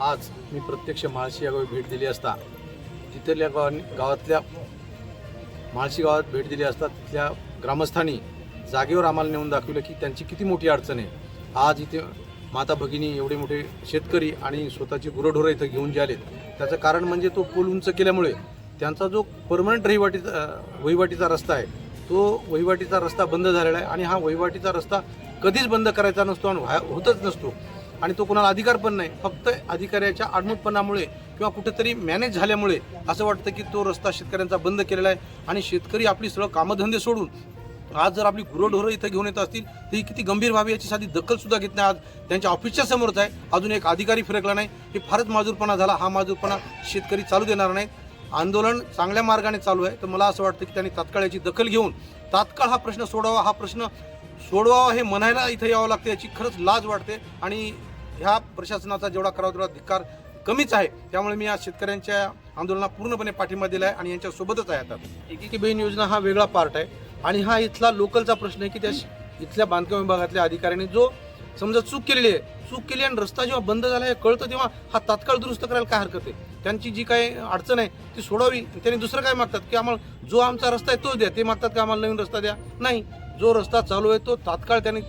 आज मी प्रत्यक्ष माळशी या गावी भेट दिली असता. तिथल्या गावांनी गावातल्या माळशी गावात भेट दिली असता तिथल्या ग्रामस्थांनी जागेवर आम्हाला नेऊन दाखवलं की त्यांची किती मोठी अडचण आहे. आज इथे माता भगिनी एवढे मोठे शेतकरी आणि स्वतःची गुरंढोरं इथं घेऊन जे आलेत. त्याचं कारण म्हणजे तो पूल उंच केल्यामुळे त्यांचा जो परमनंट रहिवाटीचा वहिवाटीचा रस्ता आहे तो वहिवाटीचा रस्ता बंद झालेला आहे आणि हा वहिवाटीचा रस्ता कधीच बंद करायचा नसतो आणि व्हाय- होतच नसतो. आणि तो कोणाला अधिकार पण नाही. फक्त अधिकाऱ्याच्या आडमुटपणामुळे किंवा कुठेतरी मॅनेज झाल्यामुळे असं वाटतं की तो रस्ता शेतकऱ्यांचा बंद केलेला आहे आणि शेतकरी आपली सगळं कामधंदे सोडून आज जर आपली गुरंढोरं इथं घेऊन येत असतील तर ही किती गंभीर व्हावी याची साधी दखलसुद्धा घेत नाही आज. त्यांच्या ऑफिसच्या समोरच आहे. अजून एक अधिकारी फिरकला नाही. हे फारच माजूरपणा झाला. हा माजूरपणा शेतकरी चालू देणार नाही आंदोलन चांगल्या मार्गाने चालू आहे. तर मला असं वाटतं की त्यांनी तात्काळ याची दखल घेऊन तात्काळ हा प्रश्न सोडावा हा प्रश्न सोडवावा हे म्हणायला इथं यावं लागतं याची खरंच लाज वाटते. आणि ह्या प्रशासनाचा जेवढा करावा तेवढा धिक्कार कमीच आहे. त्यामुळे मी आज शेतकऱ्यांच्या आंदोलनाला पूर्णपणे पाठिंबा दिला आहे आणि यांच्यासोबतच आहे आता. एकेकी बहीण योजना हा वेगळा पार्ट आहे. आणि हा इथला लोकलचा प्रश्न आहे की त्या इथल्या बांधकाम विभागातल्या अधिकाऱ्यांनी जो समजा चूक केलेली आहे चूक केली आणि रस्ता जेव्हा बंद झाला हे कळतं तेव्हा हा तात्काळ दुरुस्त करायला काय हरकत आहे? त्यांची जी काही अडचण आहे ती सोडावी त्यांनी दुसरं काय मागतात? की आम्हाला जो आमचा रस्ता आहे तोच द्या. ते मागतात की आम्हाला नवीन रस्ता द्या? नाही. जो रस्ता चालू आहे तो तात्काळ त्यांनी